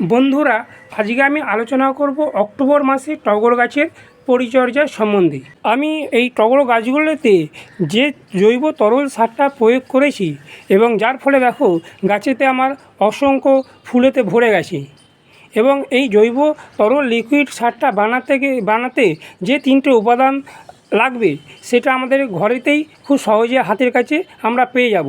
বন্ধুরা, আজকে আমি আলোচনা করব অক্টোবর মাসে টগর গাছের পরিচর্যা সম্বন্ধে। আমি এই টগর গাছগুলোতে যে জৈব তরল সারটা প্রয়োগ করেছি এবং যার ফলে দেখো, গাছেতে আমার অসংখ্য ফুলেতে ভরে গেছে। এবং এই জৈব তরল লিকুইড সারটা বানাতে বানাতে যে তিনটে উপাদান লাগবে, সেটা আমাদের ঘরেতেই খুব সহজে হাতের কাছে আমরা পেয়ে যাব।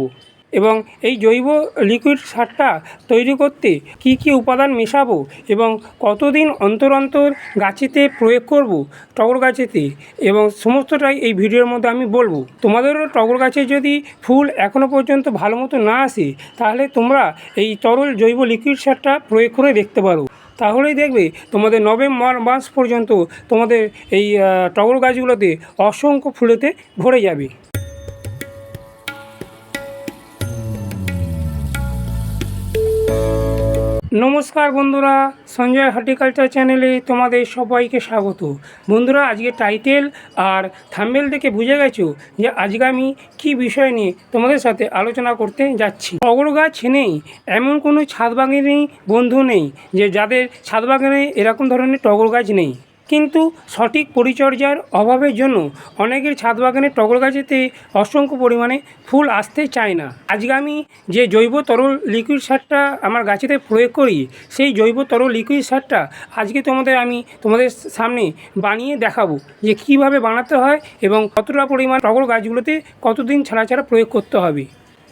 এবং এই জৈব লিকুইড সারটা তৈরি করতে কি কি উপাদান মেশাবো এবং কতদিন অন্তর অন্তর গাছেতে প্রয়োগ করব টগর গাছেতে এবং সমস্তটাই এই ভিডিওর মধ্যে আমি বলব। তোমাদেরও টগর গাছে যদি ফুল এখনও পর্যন্ত ভালো মতো না আসে, তাহলে তোমরা এই তরল জৈব লিকুইড সারটা প্রয়োগ করে দেখতে পারো। তাহলেই দেখবে তোমাদের নভেম্বর মাস পর্যন্ত তোমাদের এই টগর গাছগুলোতে অসংখ্য ফুলেতে ভরে যাবে। নমস্কার বন্ধুরা, সঞ্জয় হর্টিকালচার চ্যানেলে তোমাদের সবাইকে স্বাগত। বন্ধুরা, আজকে টাইটেল আর থাম্বেল দেখে বুঝে গেছো যে আজকে আমি কী বিষয় নিয়ে তোমাদের সাথে আলোচনা করতে যাচ্ছি। টগর গাছ নেই এমন কোনো ছাদ বাগানেই বন্ধু নেই যে যাদের ছাদ বাগানে এরকম ধরনের টগর গাছ নেই। কিন্তু সঠিক পরিচর্যার অভাবের জন্য অনেকের ছাদ বাগানে টগর গাছেতে অসংখ্য পরিমাণে ফুল আসতে চায় না। আজকে আমি যে জৈব তরল লিকুইড সারটা আমার গাছেতে প্রয়োগ করি, সেই জৈব তরল লিকুইড সারটা আজকে তোমাদের আমি তোমাদের সামনে বানিয়ে দেখাবো যে কীভাবে বানাতে হয় এবং কতটা পরিমাণ টগর গাছগুলোতে কতদিন ছাড়া ছাড়া প্রয়োগ করতে হবে।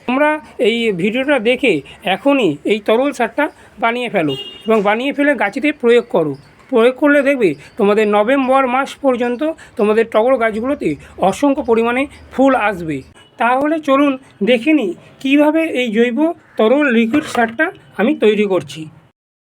তোমরা এই ভিডিওটা দেখে এখনই এই তরল সারটা বানিয়ে ফেলো এবং বানিয়ে ফেলে গাছেতে প্রয়োগ করো। প্রয়োগ করলে দেখবে তোমাদের নভেম্বর মাস পর্যন্ত তোমাদের টগর গাছগুলোতে অসংখ্য পরিমাণে ফুল আসবে। তাহলে চলুন দেখে নিই কীভাবে এই জৈব তরল লিকুইড সারটা আমি তৈরি করছি।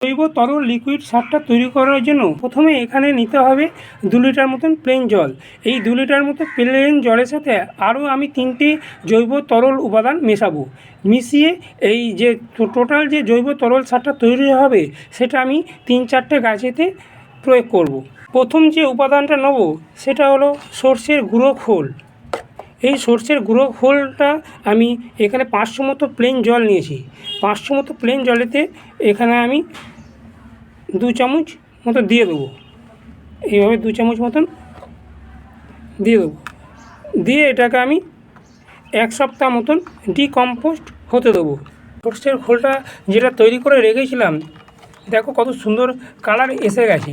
জৈব তরল লিকুইড সারটা তৈরি করার জন্য প্রথমে এখানে নিতে হবে দু লিটার মতন প্লেন জল। এই দু লিটার মতো প্লেন জলের সাথে আরও আমি তিনটে জৈব তরল উপাদান মেশাবো। মিশিয়ে এই যে টোটাল যে জৈব তরল সারটা তৈরি হবে, সেটা আমি তিন চারটে গাছেতে প্রয়োগ করব। প্রথম যে উপাদানটা নেব, সেটা হলো সর্ষের গুঁড়ো খোল। এই সর্ষের গুঁড়ো খোলটা আমি এখানে পাঁচশো মতো প্লেন জল নিয়েছি। পাঁচশো মতো প্লেন জলেতে এখানে আমি দু চামচ মতো দিয়ে দেবো। এইভাবে দু চামচ মতন দিয়ে দেবো। দিয়ে এটাকে আমি এক সপ্তাহ মতন ডিকম্পোস্ট হতে দেবো। সর্ষের খোলটা যেটা তৈরি করে রেখেছিলাম, দেখো কত সুন্দর কালার এসে গেছে।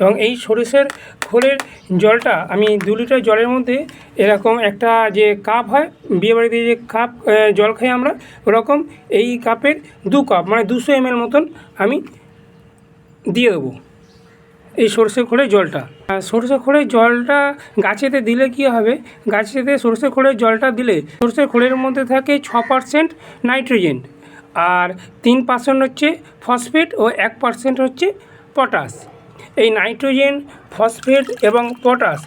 এবং এই সরিষার খোলের জলটা, আমি দু লিটার জলের মধ্যে এরকম একটা যে কাপ হয়, বিয়েবাড়িতে যে কাপ জল খাই আমরা, ওরকম এই কাপের দু কাপ মানে দুশো এমএল মতন আমি দিয়ে দেবো এই সর্ষে খোলের জলটা। সর্ষে খোলের জলটা গাছেতে দিলে কি হবে? গাছেতে সর্ষে খোলের জলটা দিলে সর্ষে খোলের মধ্যে থাকে ছ পার্সেন্ট নাইট্রোজেন আর তিন পার্সেন্ট হচ্ছে ফসফেট ও এক পার্সেন্ট হচ্ছে পটাশ। এই নাইট্রোজেন, ফসফেট এবং পটাশ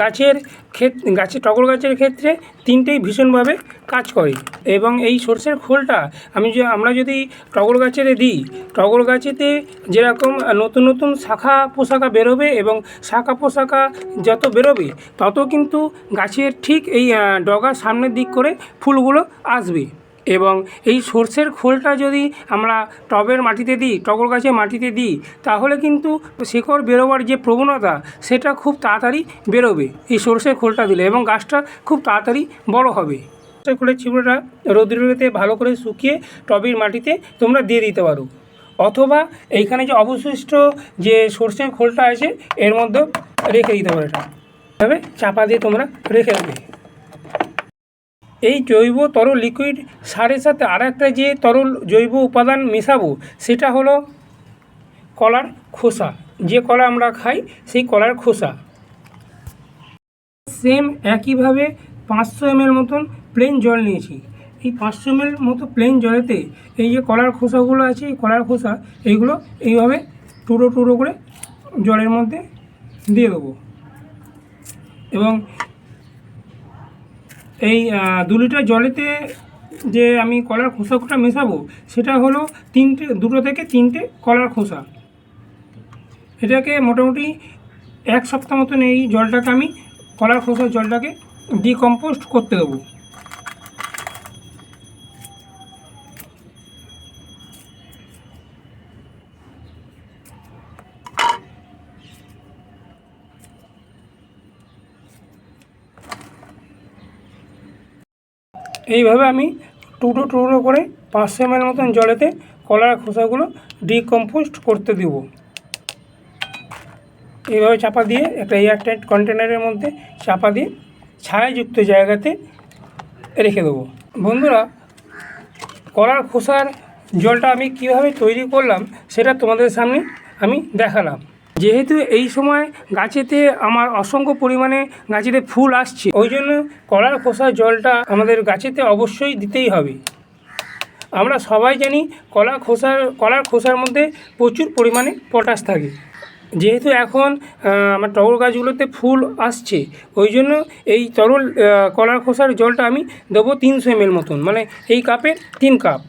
গাছের ক্ষেত, গাছে টগর গাছের ক্ষেত্রে তিনটেই ভীষণভাবে কাজ করে। এবং এই সর্ষের খোলটা আমি যে, আমরা যদি টগর গাছের দিই, টগর গাছেতে যেরকম নতুন নতুন শাখা পোশাকা বেরোবে এবং শাখা পোশাকা যত বেরোবে, তত কিন্তু গাছের ঠিক এই ডগার সামনের দিক করে ফুলগুলো আসবে। এবং এই সর্ষের খোলটা যদি আমরা টবের মাটিতে দিই, টগর গাছের মাটিতে দিই, তাহলে কিন্তু শিকড় বেরোবার যে প্রবণতা, সেটা খুব তাড়াতাড়ি বেরোবে এই সর্ষের খোলটা দিলে এবং গাছটা খুব তাড়াতাড়ি বড় হবে। সর্ষের খোলের চিবড়াটা রৌদ্রতে ভালো করে শুকিয়ে টবের মাটিতে তোমরা দিয়ে দিতে পারো। অথবা এইখানে যে অবশিষ্ট যে সর্ষের খোলটা আছে, এর মধ্যে রেখে দিতে পারো এটা। তবে চাপা দিয়ে তোমরা রেখে দেবে। এই জৈব তরল লিকুইড সারের সাথে আর একটা যে তরল জৈব উপাদান মেশাবো, সেটা হলো কলার খোসা। যে কলা আমরা খাই, সেই কলার খোসা। সেম একইভাবে পাঁচশো এমএল মতন প্লেন জল নিয়েছি। এই পাঁচশো এমএল মতো প্লেন জলেতে এই যে কলার খোসাগুলো আছে, এই কলার খোসা, এইগুলো এইভাবে টুকরো টুকরো করে জলের মধ্যে দিয়ে দেবো। এবং এই দু লিটার জলেতে যে আমি কলার খোসাটা মেশাবো, সেটা হলো তিনটে, দুটো থেকে তিনটে কলার খোসা। এটাকে মোটামুটি এক সপ্তাহ মতন এই জলটাকে আমি, কলার খোসার জলটাকে ডিকম্পোস্ট করতে দেবো। এইভাবে আমি টুকরো টুকরো করে পাঁচশো এম মতন জলেতে কলার খোসাগুলো ডিকম্পোস্ট করতে দেব। এইভাবে চাপা দিয়ে একটা এয়ারটাইট কন্টেনারের মধ্যে চাপা দিয়ে ছায়াযুক্ত জায়গাতে রেখে দেবো। বন্ধুরা, কলার খোসার জলটা আমি কীভাবে তৈরি করলাম সেটা তোমাদের সামনে আমি দেখালাম। যেহেতু এই সময় গাছেতে আমার অসংখ্য পরিমাণে গাছেতে ফুল আসছে ওই জন্য কলার খোসার জলটা আমাদের গাছেতে অবশ্যই দিতেই হবে। আমরা সবাই জানি কলা খোসার, কলার খোসার মধ্যে প্রচুর পরিমাণে পটাশ থাকে। যেহেতু এখন আমার টগর গাছগুলোতে ফুল আসছে ওই জন্য এই তরল কলার খোসার জলটা আমি দেবো তিনশো এম মতন মানে এই কাপে তিন কাপ।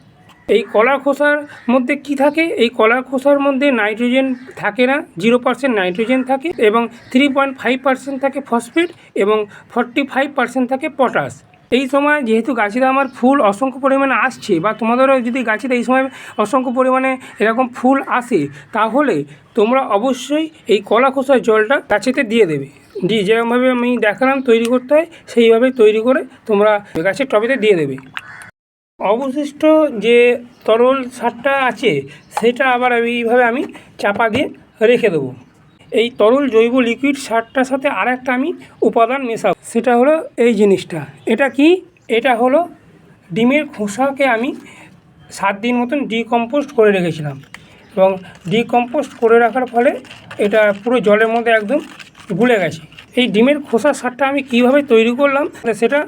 এই কলা খোসার মধ্যে কি থাকে? এই কলা খোসার মধ্যে নাইট্রোজেন থাকে না, জিরো পার্সেন্ট নাইট্রোজেন থাকে এবং থ্রি পয়েন্ট ফাইভ পার্সেন্ট থাকে ফসফেট এবং ফর্টি ফাইভ পার্সেন্ট থাকে পটাশ। এই সময় যেহেতু গাছেতে আমার ফুল অসংখ্য পরিমাণে আসছে বা তোমাদেরও যদি গাছেতে এই সময় অসংখ্য পরিমাণে এরকম ফুল আসে, তাহলে তোমরা অবশ্যই এই কলা খোসার জলটা গাছেতে দিয়ে দেবে। দিয়ে যেরকমভাবে আমি দেখালাম তৈরি করতে হয়, সেইভাবে তৈরি করে তোমরা গাছের টবেতে দিয়ে দেবে। অবশিষ্ট যে তরল সারটা আছে, সেটা আবার আমি এইভাবে আমি চাপা দিয়ে রেখে দেবো। এই তরল জৈব লিকুইড সারটার সাথে আর একটা আমি উপাদান মেশাবো। সেটা হলো এই জিনিসটা। এটা কি? এটা হলো ডিমের খোসাকে আমি সাত দিন মতন ডিকম্পোস্ট করে রেখেছিলাম এবং ডিকম্পোস্ট করে রাখার ফলে এটা পুরো জলের মধ্যে একদম গুলে গেছে। এই ডিমের খোসা সারটা আমি কীভাবে তৈরি করলাম সেটা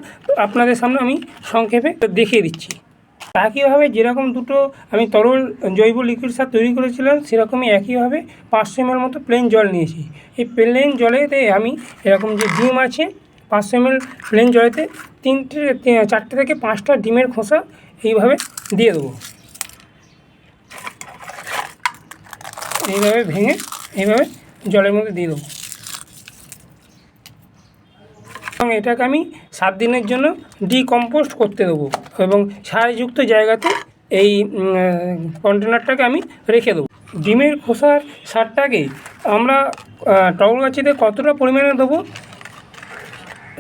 আপনাদের সামনে আমি সংক্ষেপে দেখিয়ে দিচ্ছি। একইভাবে যেরকম দুটো আমি তরল জৈব লিকুইড সার তৈরি করেছিলাম, সেরকমই একইভাবে পাঁচশো এমএল মতো প্লেন জল নিয়েছি। এই প্লেন জলেতে আমি এরকম যে ডিম আছে, পাঁচশো এমএল প্লেন জলেতে তিনটে চারটে থেকে পাঁচটা ডিমের খোসা এইভাবে দিয়ে দেবো। এইভাবে ভেঙে এইভাবে জলের মধ্যে দিয়ে দেবো। এবং এটাকে আমি সাত দিনের জন্য ডিকম্পোস্ট করতে দেবো এবং সারযুক্ত জায়গাতে এই কন্টেনারটাকে আমি রেখে দেবো। ডিমের খোসার সারটাকে আমরা টগর গাছেতে কতটা পরিমাণে দেবো?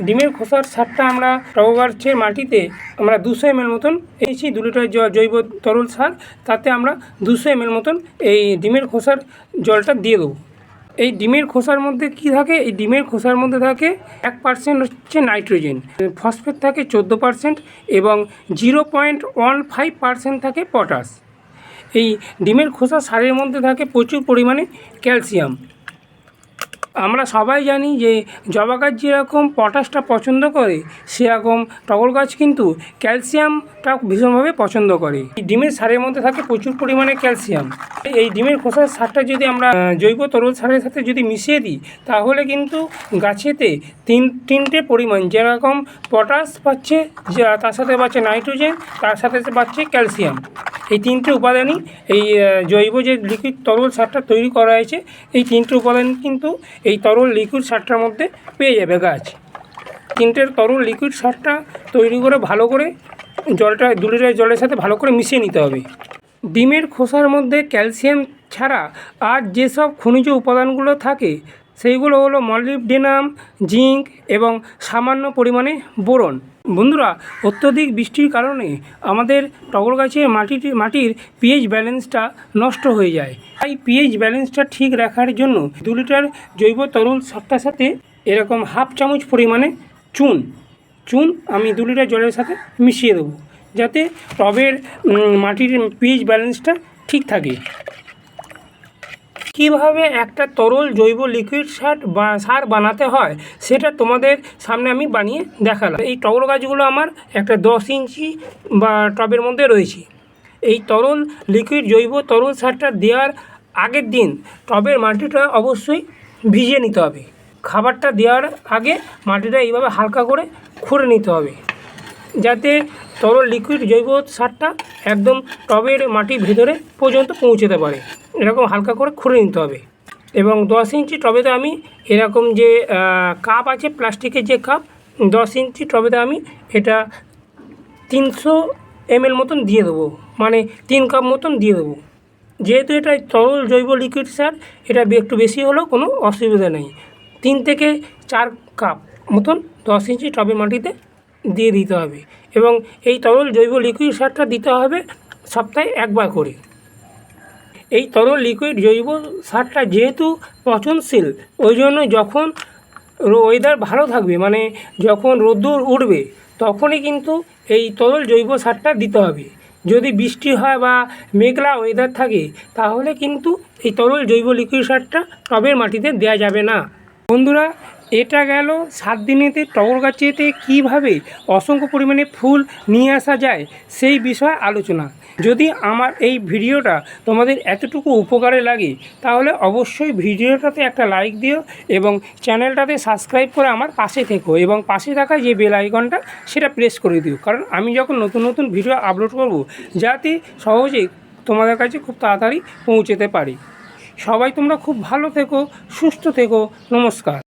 ডিমের খোসার সারটা আমরা টগর গাছের মাটিতে আমরা দুশো এমএল মতন পেয়েছি দু লিটার জৈব তরল সার। তাতে আমরা দুশো এমএল মতন এই ডিমের খোসার জলটা দিয়ে দেবো। এই ডিমের খোসার মধ্যে কি থাকে? এই ডিমের খোসার মধ্যে থাকে এক পার্সেন্ট হচ্ছে নাইট্রোজেন, ফসফেট থাকে চোদ্দ পার্সেন্ট এবং zero point one five percent থাকে পটাশ। এই ডিমের খোসা সারের মধ্যে থাকে প্রচুর পরিমাণে ক্যালসিয়াম। আমরা সবাই জানি যে জবা গাছ যেরকম পটাশটা পছন্দ করে, সেরকম টগর গাছ কিন্তু ক্যালসিয়ামটা ভীষণভাবে পছন্দ করে। ডিমের সারের মধ্যে থাকে প্রচুর পরিমাণে ক্যালসিয়াম। এই ডিমের খোসার সারটা যদি আমরা জৈব তরল সারের সাথে যদি মিশিয়ে দিই, তাহলে কিন্তু গাছেতে তিন, তিনটে পরিমাণ যেরকম পটাশ পাচ্ছে তার সাথে পাচ্ছে নাইট্রোজেন, তার সাথে পাচ্ছে ক্যালসিয়াম। এই তিনটে উপাদানই এই জৈব যে লিকুইড তরল সারটা তৈরি করা হয়েছে, এই তিনটে উপাদান কিন্তু এই তরল লিকুইড সারটার মধ্যে পেয়ে যাবে গাছ। তিনটের তরল লিকুইড সারটা তৈরি করে ভালো করে জলটা দু লিটার জলের সাথে ভালো করে মিশিয়ে নিতে হবে। ডিমের খোসার মধ্যে ক্যালসিয়াম ছাড়া আর যেসব খনিজ উপাদানগুলো থাকে সেইগুলো হলো মলিবডেনাম, জিঙ্ক এবং সামান্য পরিমাণে বোরন। বন্ধুরা, অত্যধিক বৃষ্টির কারণে আমাদের টগর গাছের মাটিটি, মাটির পিএইচ ব্যালেন্সটা নষ্ট হয়ে যায়। তাই পিএইচ ব্যালেন্সটা ঠিক রাখার জন্য দু লিটার জৈব তরল সারটার সাথে এরকম হাফ চামচ পরিমাণে চুন চুন আমি দু লিটার জলের সাথে মিশিয়ে দেবো, যাতে টবের মাটির পিএইচ ব্যালেন্সটা ঠিক থাকে। কীভাবে একটা তরল জৈব লিকুইড সার বা, সার বানাতে হয়, সেটা তোমাদের সামনে আমি বানিয়ে দেখালাম। এই টগর গাছগুলো আমার একটা দশ ইঞ্চি বা টবের মধ্যে রয়েছে। এই তরল লিকুইড জৈব তরল সারটা দেওয়ার আগের দিন টবের মাটিটা অবশ্যই ভিজিয়ে নিতে হবে। খাবারটা দেওয়ার আগে মাটিটা এইভাবে হালকা করে খুঁড়ে নিতে হবে। যাতে তরল লিকুইড জৈব সারটা একদম টবের মাটির ভেতরে পর্যন্ত পৌঁছতে পারে। এরকম হালকা করে খুঁড়ে নিতে হবে। এবং দশ ইঞ্চি টবেতে আমি এরকম যে কাপ আছে, প্লাস্টিকের যে কাপ দশ ইঞ্চি টবেতে আমি এটা তিনশো এমএল মতন দিয়ে দেবো। মানে তিন কাপ মতন দিয়ে দেবো। যেহেতু এটা তরল জৈব লিকুইড সার, এটা একটু বেশি হলেও কোনো অসুবিধা নেই। তিন থেকে চার কাপ মতন দশ ইঞ্চি টবে মাটিতে দিয়ে দিতে হবে। এবং এই তরল জৈব লিকুইড সারটা দিতে হবে সপ্তাহে একবার করে। এই তরল লিকুইড জৈব সারটা যেহেতু পচনশীল, ওই জন্য যখন ওয়েদার ভালো থাকবে মানে যখন রোদ্দুর উঠবে, তখনই কিন্তু এই তরল জৈব সারটা দিতে হবে। যদি বৃষ্টি হয় বা মেঘলা ওয়েদার থাকে, তাহলে কিন্তু এই তরল জৈব লিকুইড সারটা টবের মাটিতে দেওয়া যাবে না। বন্ধুরা এটা গেল সাত দিনেতে টগর গাছেতে কীভাবে অসংখ্য পরিমাণে ফুল নিয়ে আসা যায় সেই বিষয়ে আলোচনা। যদি আমার এই ভিডিওটা তোমাদের এতটুকু উপকারে লাগে, তাহলে অবশ্যই ভিডিওটাতে একটা লাইক দিও এবং চ্যানেলটাতে সাবস্ক্রাইব করে আমার পাশে থেকো এবং পাশে থাকা যে বেল আইকনটা সেটা প্রেস করে দিও। কারণ আমি যখন নতুন নতুন ভিডিও আপলোড করব, যাতে সহজেই তোমাদের কাছে খুব তাড়াতাড়ি পৌঁছতে পারি। সবাই তোমরা খুব ভালো থেকো, সুস্থ থেকো, নমস্কার।